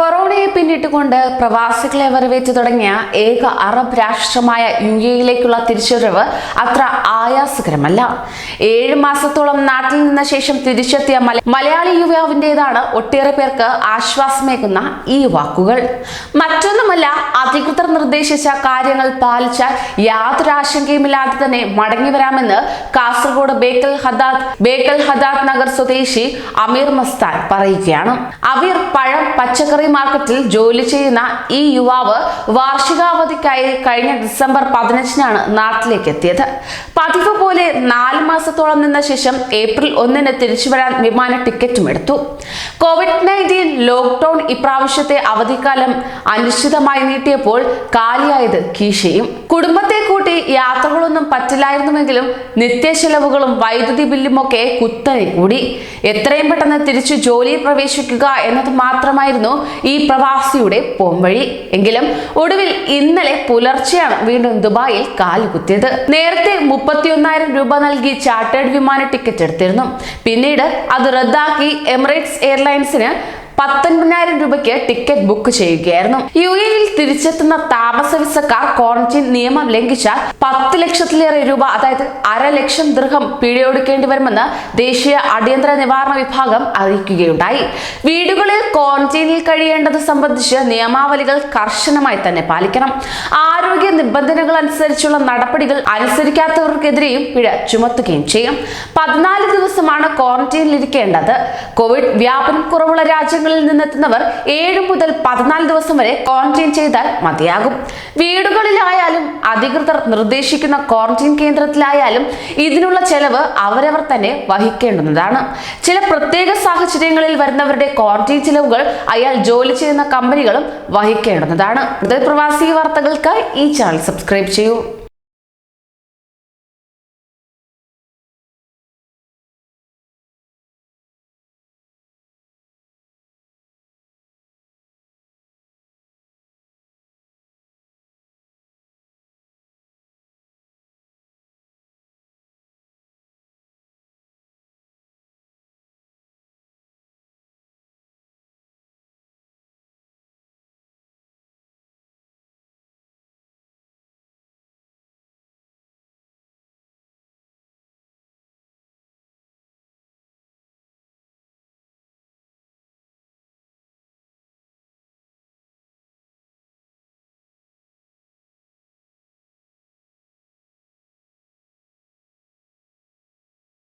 കൊറോണയെ പിന്നിട്ടുകൊണ്ട് പ്രവാസികളെ വരവേറ്റു തുടങ്ങിയ ഏക അറബ് രാഷ്ട്രമായ യു എയിലേക്കുള്ള തിരിച്ചുവരവ് അത്ര ആയാസകരമല്ല. ഏഴ് മാസത്തോളം നാട്ടിൽ നിന്ന ശേഷം തിരിച്ചെത്തിയ മലയാളി യുവാവിന്റെതാണ് ഒട്ടേറെ പേർക്ക് ആശ്വാസമേകുന്ന ഈ വാക്കുകൾ. മറ്റൊന്നുമല്ല അധികൃതർ നിർദ്ദേശിച്ച കാര്യങ്ങൾ പാലിച്ചാൽ യാതൊരു ആശങ്കയുമില്ലാതെ തന്നെ മടങ്ങി വരാമെന്ന് കാസർഗോഡ് ബേക്കൽ ഹദാദ് ബേക്കൽ ഹദാദ് നഗർ സ്വദേശി അമീർ മസ്താൻ പറയുകയാണ്. അമീർ പഴം പച്ചക്കറി മാർക്കറ്റിൽ ജോലി ചെയ്യുന്ന ഈ യുവാവ് വാർഷികാവധിക്കായി കഴിഞ്ഞ ഡിസംബർ പതിനഞ്ചിനാണ് നാട്ടിലേക്ക് എത്തിയത് പതിവ് പോലെ നാല് മാസത്തോളം നിന്ന ശേഷം ഏപ്രിൽ ഒന്നിന് തിരിച്ചു വരാൻ വിമാന ടിക്കറ്റും എടുത്തു. കോവിഡ് നയന്റീൻ ലോക്ക്ഡൌൺ ഇപ്രാവശ്യത്തെ അവധിക്കാലം അനിശ്ചിതമായി നീട്ടിയപ്പോൾ കാലിയായത് കീശയും. കുടുംബത്തെ കൂട്ടി യാത്രകളൊന്നും പറ്റില്ലായിരുന്നുവെങ്കിലും നിത്യചെലവുകളും വൈദ്യുതി ബില്ലുമൊക്കെ കുത്തനെ കൂടി. എത്രയും പെട്ടെന്ന് തിരിച്ചു ജോലിയിൽ പ്രവേശിക്കുക എന്നത് മാത്രമായിരുന്നു ഈ പ്രവാസിയുടെ പോംവഴി എങ്കിലും ഒടുവിൽ ഇന്നലെ പുലർച്ചെയാണ് വീണ്ടും ദുബായിൽ കാലുകുത്തിയത് നേരത്തെ മുപ്പത്തിയൊന്നായിരം രൂപ നൽകി ചാർട്ടേഡ് വിമാന ടിക്കറ്റ് എടുത്തിരുന്നു. പിന്നീട് അത് റദ്ദാക്കി എമിറേറ്റ്സ് എയർലൈൻസിന് പത്തൊൻപതിനായിരം രൂപയ്ക്ക് ടിക്കറ്റ് ബുക്ക് ചെയ്യുകയായിരുന്നു. യു എയിൽ തിരിച്ചെത്തുന്ന താമസ വിസക്കാർ ക്വാറന്റൈൻ നിയമം ലംഘിച്ചാൽ പത്ത് ലക്ഷത്തിലേറെ രൂപ അതായത് അര ലക്ഷം ദൃഹം പിഴയൊടുക്കേണ്ടി വരുമെന്ന് ദേശീയ അടിയന്തര നിവാരണ വിഭാഗം അറിയിക്കുകയുണ്ടായി. വീടുകളിൽ ക്വാറന്റൈനിൽ കഴിയേണ്ടത് സംബന്ധിച്ച് നിയമാവലികൾ കർശനമായി തന്നെ പാലിക്കണം. ആരോഗ്യ നിബന്ധനകൾ അനുസരിച്ചുള്ള നടപടികൾ അനുസരിക്കാത്തവർക്കെതിരെയും പിഴ ചുമത്തുകയും ചെയ്യും. പതിനാല് ദിവസമാണ് ക്വാറന്റൈനിൽ ഇരിക്കേണ്ടത്. കോവിഡ് വ്യാപനം കുറവുള്ള രാജ്യങ്ങളിൽ നിന്നെത്തുന്നവർ ഏഴ് മുതൽ പതിനാല് ദിവസം വരെ ക്വാറന്റൈൻ ചെയ്താൽ മതിയാകും. വീടുകളിലായാലും അധികൃതർ നിർദ്ദേശിക്കുന്ന ക്വാറന്റൈൻ കേന്ദ്രത്തിലായാലും ഇതിനുള്ള ചെലവ് അവരവർ തന്നെ വഹിക്കേണ്ടുന്നതാണ്. ചില പ്രത്യേക സാഹചര്യങ്ങളിൽ വരുന്നവരുടെ ക്വാറന്റൈൻ ചിലവുകൾ അയാൾ ജോലി ചെയ്യുന്ന കമ്പനികളും വഹിക്കേണ്ടുന്നതാണ്. കൂടുതൽ പ്രവാസി വാർത്തകൾക്കായി ഈ ചാനൽ സബ്സ്ക്രൈബ് ചെയ്യൂ.